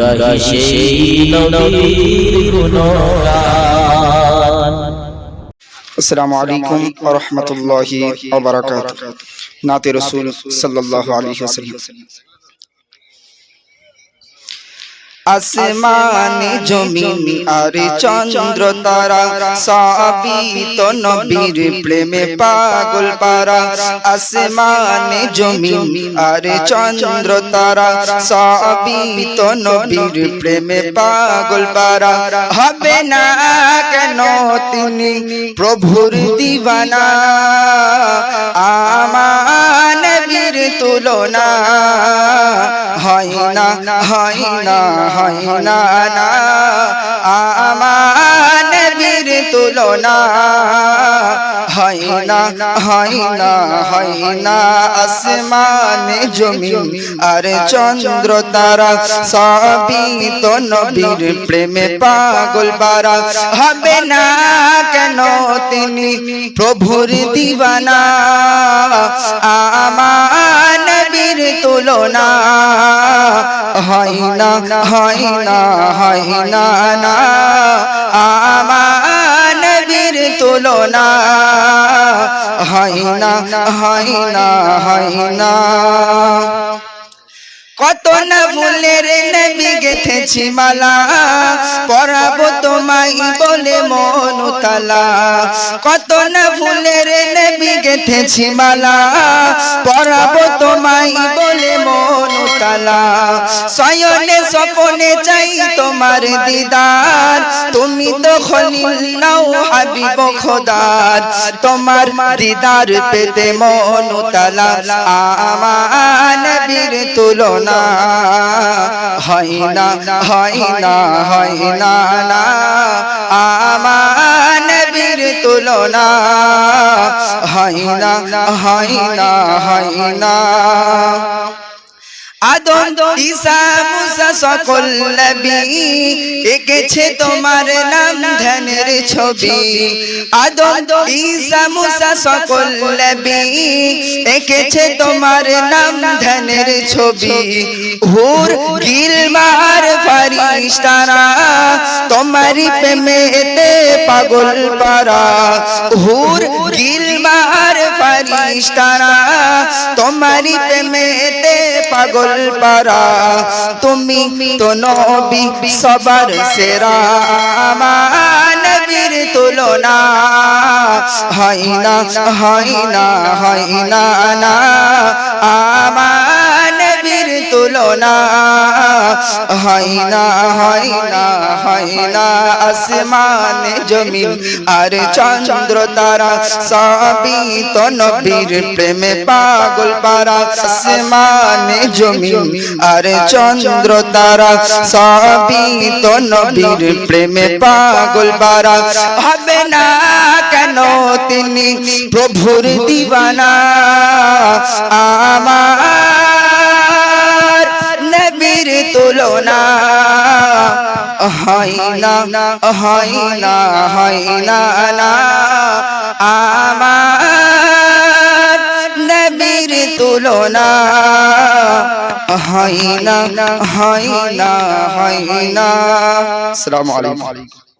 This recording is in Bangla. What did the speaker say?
গাহি সেই নবীর গুণগান আসসালামু আলাইকুম ওয়া রাহমাতুল্লাহি ওয়া বারাকাতুহু নাতে রাসূল সাল্লাল্লাহু আলাইহি ওয়াসাল্লাম আসমানে জমিন আর চন্দ্র তারা সাবিত নবীর প্রেমে পাগল পারা। আসমানে জমিন আর চন্দ্র তারা সাবিত নবীর প্রেমে পাগল পারা। হবে না কেন তিনি প্রভুর দিবানা? আমার তুলনা। হয় না হয় না না না আমার নবীর তুলনা। হয় না হয় না হয় না আসমানে জমিন, আর চন্দ্র তারা, সাবিত নবীর প্রেমে পাগল পারা হবে না কেন তিনি প্রভুর দিবানা? আমার নবীর তুলনা। হয় না হয় না হয় না না আমার নবীর তুলনা। হয় না হয় না হয় কত না ফুলের নবী গেথেছি মালা, পরাবো তোমায় বলে মন তালা কত না ফুলের নবী গেথেছি মালা, পরাবো মন তালা সয়নে সপনে চাই তোমার দিদার। তুমি তো খলিল হাবিব খোদার। তোমার দিদার পেতে মন তালা আমার নবীর তুলনা। হয় না হয় না হয় না না। আমার নবীর তুলনা। হয় না হয় না হয় না। আদম ঈসা মুসা সকল নবী এঁকেছে তোমার নাম ধ্যানের ছবি। আদম ঈসা মুসা সকল নবী এঁকেছে তোমার নাম ধ্যানের ছবি। হুর গিলমার ফারিস্তারা তোমারি প্রেমেতে পাগল পারা। হুর গিলমার ফারিস্তারা তোমারি প্রেমেতে পাগল পারা তুমি তো নবী, সবার সেরা। নবীর তুলনা। হয় না হয় না হয় না না। আমার তুলনা। হয় না হয় না হয় না আসমানে জমিন। আর চন্দ্র তারা সাবিত নবীর প্রেমে পাগল পারা আসমানে জমিন। আর চন্দ্র তারা সাবিত নবীর প্রেমে পাগল পারা। হবে না কেন তিনি প্রভুর দিবানা? আমার তুলনা হয় না হয় না হয় না। আমার নবীর তুলনা। হয় না হয় না হয় না। আসসালামু আলাইকুম।